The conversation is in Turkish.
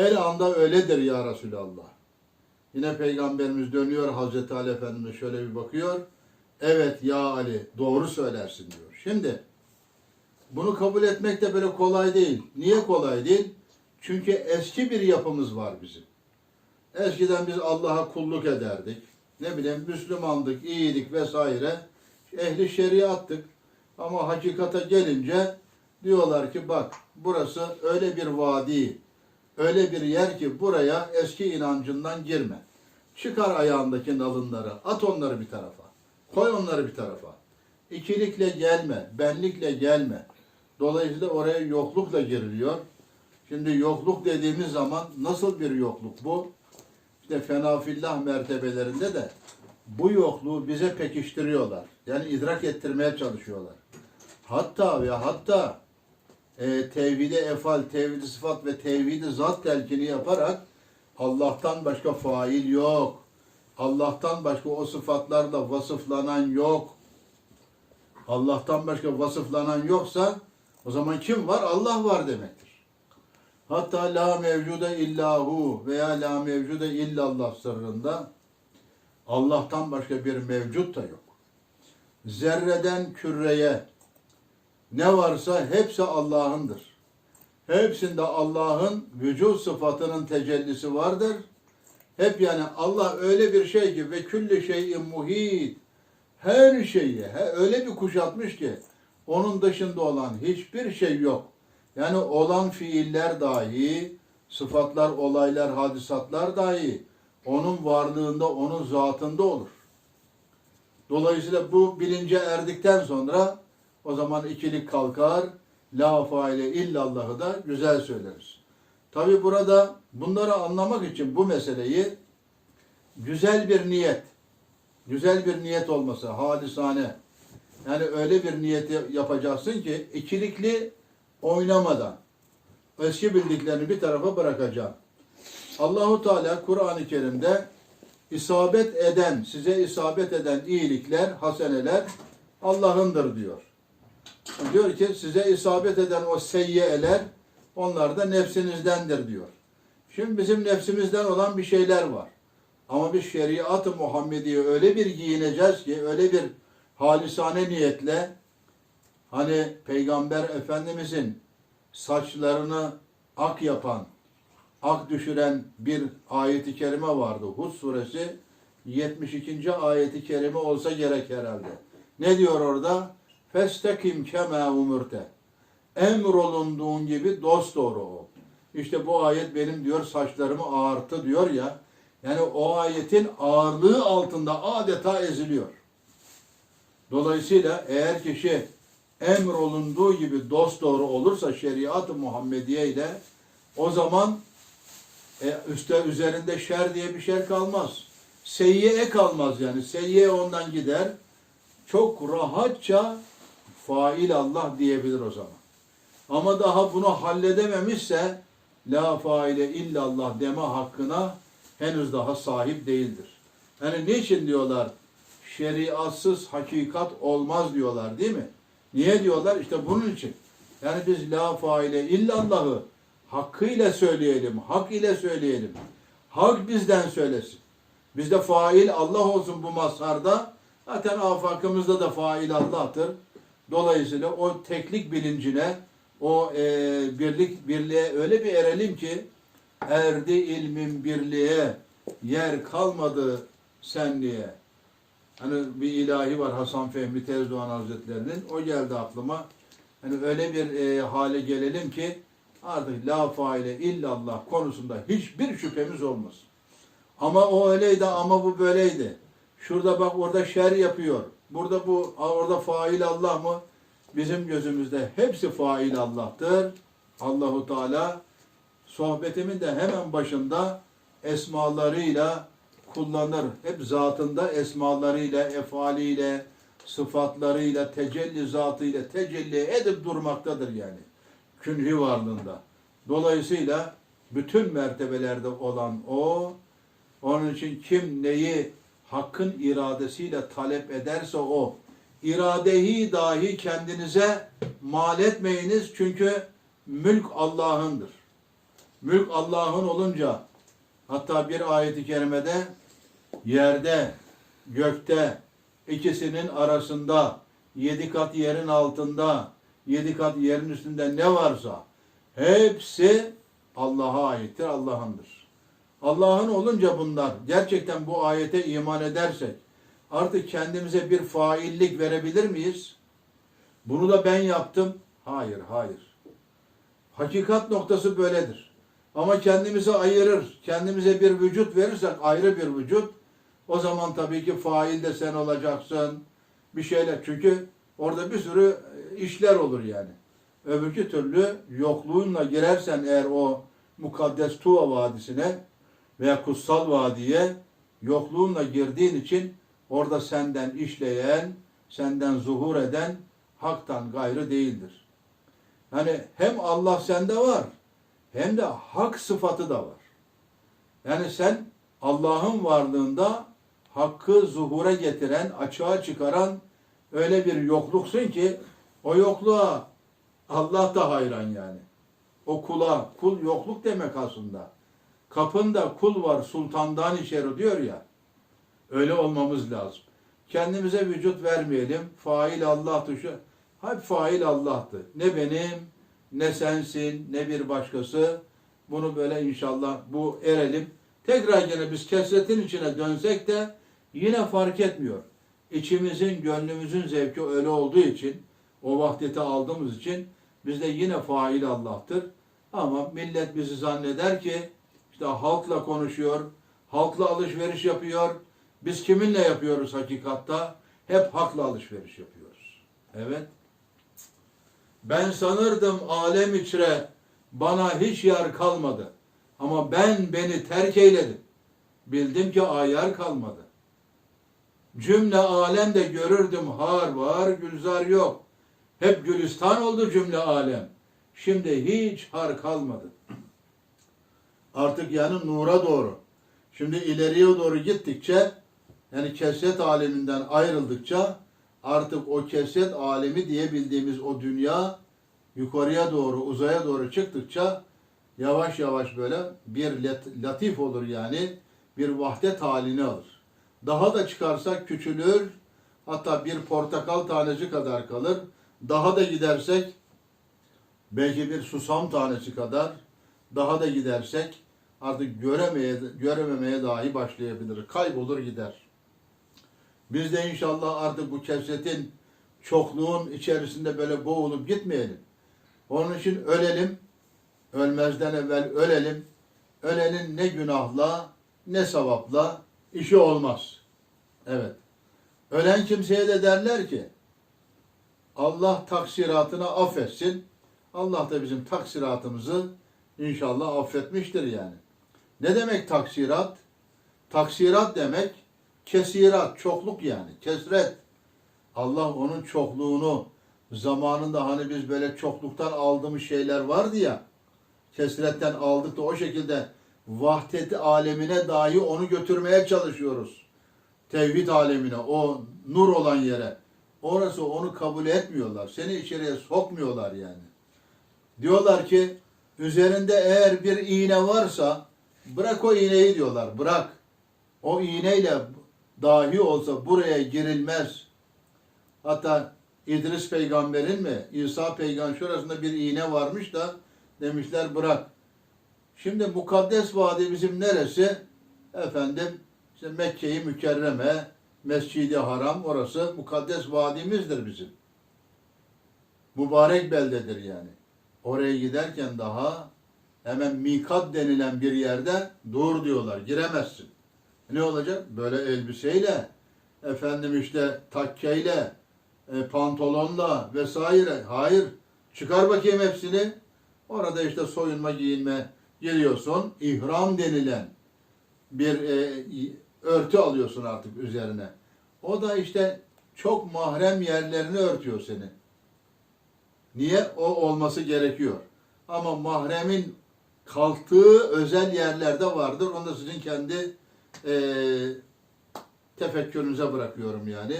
El anda öyledir ya Resulallah. Yine Peygamberimiz dönüyor Hazreti Ali Efendimiz şöyle bir bakıyor. Evet ya Ali doğru söylersin diyor. Şimdi bunu kabul etmek de böyle kolay değil. Niye kolay değil? Çünkü eski bir yapımız var bizim. Eskiden biz Allah'a kulluk ederdik. Ne bileyim Müslümandık, iyiydik vesaire. Ehli şeriattık. Ama hakikate gelince diyorlar ki bak burası öyle bir vadi, öyle bir yer ki buraya eski inancından girme. Çıkar ayağındaki nalınları, at onları bir tarafa. Koy onları bir tarafa. İkilikle gelme, benlikle gelme. Dolayısıyla oraya yoklukla giriliyor. Şimdi yokluk dediğimiz zaman nasıl bir yokluk bu? İşte fenafillah mertebelerinde de bu yokluğu bize pekiştiriyorlar. Yani idrak ettirmeye çalışıyorlar. Hatta ve hatta e, tevhidi efal, tevhidi sıfat ve tevhidi zat telkini yaparak Allah'tan başka fail yok. Allah'tan başka o sıfatlarla vasıflanan yok. Allah'tan başka vasıflanan yoksa o zaman kim var? Allah var demektir. Hatta la mevcude illahu veya la mevcude illallah sırrında Allah'tan başka bir mevcut da yok. Zerreden küreye ne varsa hepsi Allah'ındır. Hepsinde Allah'ın vücut sıfatının tecellisi vardır. Hep yani Allah öyle bir şey ki ve külli şeyin muhit her şeyi he, öyle bir kuşatmış ki onun dışında olan hiçbir şey yok. Yani olan fiiller dahi, sıfatlar, olaylar, hadisatlar dahi onun varlığında, onun zatında olur. Dolayısıyla bu bilince erdikten sonra o zaman ikilik kalkar. La faile illallahı da güzel söyleriz. Tabi burada bunları anlamak için bu meseleyi güzel bir niyet, güzel bir niyet olması, halisane. Yani öyle bir niyeti yapacaksın ki ikilikli oynamadan eski bildiklerini bir tarafa bırakacaksın. Allahu Teala Kur'an-ı Kerim'de isabet eden, size isabet eden iyilikler, haseneler Allah'ındır diyor. Diyor ki size isabet eden o seyyiyeler onlar da nefsinizdendir diyor. Şimdi bizim nefsimizden olan bir şeyler var. Ama biz şeriat-ı Muhammediye öyle bir giyineceğiz ki, öyle bir halisane niyetle hani Peygamber Efendimizin saçlarını ak yapan, ak düşüren bir ayeti kerime vardı. Hud suresi 72. ayeti kerime olsa gerek herhalde. Ne diyor orada? Festekim kema umurte. Emrolunduğun gibi dost doğru ol. İşte bu ayet benim diyor saçlarımı ağarttı diyor ya. Yani o ayetin ağırlığı altında adeta eziliyor. Dolayısıyla eğer kişi emrolunduğu gibi dost doğru olursa şeriat-ı Muhammediye ile o zaman e, üstte üzerinde şer diye bir şey kalmaz. Seyyiye kalmaz yani. Seyyiye ondan gider. Çok rahatça fail Allah diyebilir o zaman. Ama daha bunu halledememişse la faile illallah deme hakkına henüz daha sahip değildir. Yani niçin diyorlar şeriatsız hakikat olmaz diyorlar değil mi? Niye diyorlar? İşte bunun için. Yani biz la faile illallahı hakkıyla söyleyelim, hak ile söyleyelim. Hak bizden söylesin. Bizde fail Allah olsun bu mazharda. Zaten afakımızda da fail Allah'tır. Dolayısıyla o teklik bilincine, o e, birlik birliğe öyle bir erelim ki erdi ilmin birliğe yer kalmadı senliğe. Hani bir ilahi var Hasan Fehmi Tezdoğan Hazretlerinin. O geldi aklıma. Hani öyle bir e, hale gelelim ki artık la faile illallah konusunda hiçbir şüphemiz olmaz. Ama o öyleydi ama bu böyleydi. Şurada bak orada şer yapıyor. Burada bu orada fail Allah mı? Bizim gözümüzde hepsi fail Allah'tır. Allahu Teala sohbetimin de hemen başında esmalarıyla kullanır. Hep zatında esmalarıyla, efaliyle, sıfatlarıyla, tecelli zatıyla tecelli edip durmaktadır yani. Künhi varlığında. Dolayısıyla bütün mertebelerde olan o, onun için kim neyi hakkın iradesiyle talep ederse o, iradeyi dahi kendinize mal etmeyiniz çünkü mülk Allah'ındır. Mülk Allah'ın olunca hatta bir ayeti kerimede yerde, gökte ikisinin arasında yedi kat yerin altında yedi kat yerin üstünde ne varsa hepsi Allah'a aittir, Allah'ındır. Allah'ın olunca bunlar gerçekten bu ayete iman edersek artık kendimize bir faillik verebilir miyiz? Bunu da ben yaptım. Hayır, hayır. Hakikat noktası böyledir. Ama kendimizi ayırır, kendimize bir vücut verirsek ayrı bir vücut, o zaman tabii ki fail de sen olacaksın. Bir şeyler. Çünkü orada bir sürü işler olur yani. Öbürkü türlü yokluğunla girersen eğer o mukaddes Tuva Vadisi'ne veya kutsal vadiye yokluğunla girdiğin için orada senden işleyen, senden zuhur eden haktan gayrı değildir. Yani hem Allah sende var hem de hak sıfatı da var. Yani sen Allah'ın varlığında hakkı zuhura getiren, açığa çıkaran öyle bir yokluksun ki o yokluğa Allah da hayran yani. O kula, kul yokluk demek aslında. Kapında kul var sultandan içeri diyor ya. Öyle olmamız lazım. Kendimize vücut vermeyelim. Fail Allah tuşu. Hep fail Allah'tı. Ne benim, ne sensin, ne bir başkası. Bunu böyle inşallah bu erelim. Tekrar gene biz kesretin içine dönsek de yine fark etmiyor. İçimizin, gönlümüzün zevki öyle olduğu için, o vahdeti aldığımız için bizde yine fail Allah'tır. Ama millet bizi zanneder ki işte halkla konuşuyor, halkla alışveriş yapıyor. Biz kiminle yapıyoruz hakikatta? Hep hakla alışveriş yapıyoruz. Evet. Ben sanırdım alem içre bana hiç yer kalmadı. Ama ben beni terk eyledim. Bildim ki ayar kalmadı. Cümle alemde görürdüm har var gülzar yok. Hep gülistan oldu cümle alem. Şimdi hiç har kalmadı. Artık yani nura doğru. Şimdi ileriye doğru gittikçe yani keset aleminden ayrıldıkça artık o keset alemi diye bildiğimiz o dünya yukarıya doğru, uzaya doğru çıktıkça yavaş yavaş böyle bir lat- latif olur yani bir vahdet halini alır. Daha da çıkarsak küçülür, hatta bir portakal tanesi kadar kalır. Daha da gidersek belki bir susam tanesi kadar, daha da gidersek artık göremeye, görememeye dahi başlayabilir. Kaybolur gider. Biz de inşallah artık bu kesetin çokluğun içerisinde böyle boğulup gitmeyelim. Onun için ölelim. Ölmezden evvel ölelim. Ölenin ne günahla ne sevapla işi olmaz. Evet. Ölen kimseye de derler ki Allah taksiratını affetsin. Allah da bizim taksiratımızı inşallah affetmiştir yani. Ne demek taksirat? Taksirat demek kesirat, çokluk yani, kesret. Allah onun çokluğunu zamanında hani biz böyle çokluktan aldığımız şeyler vardı ya, kesretten aldık da o şekilde vahdeti alemine dahi onu götürmeye çalışıyoruz. Tevhid alemine, o nur olan yere. Orası onu kabul etmiyorlar. Seni içeriye sokmuyorlar yani. Diyorlar ki üzerinde eğer bir iğne varsa bırak o iğneyi diyorlar. Bırak. O iğneyle dahi olsa buraya girilmez. Hatta İdris peygamberin mi İsa peygamber şurasında bir iğne varmış da demişler bırak. Şimdi mukaddes vadi bizim neresi? Efendim işte Mekke-i Mükerreme, Mescid-i Haram orası mukaddes vadimizdir bizim. Mübarek beldedir yani. Oraya giderken daha hemen mikat denilen bir yerde dur diyorlar. Giremezsin. Ne olacak? Böyle elbiseyle, efendim işte takkeyle, e, pantolonla vesaire. Hayır. Çıkar bakayım hepsini. Orada işte soyunma giyinme geliyorsun. İhram denilen bir e, örtü alıyorsun artık üzerine. O da işte çok mahrem yerlerini örtüyor seni. Niye? O olması gerekiyor. Ama mahremin kalktığı özel yerlerde vardır. Onu da sizin kendi e, tefekkürünüze bırakıyorum yani.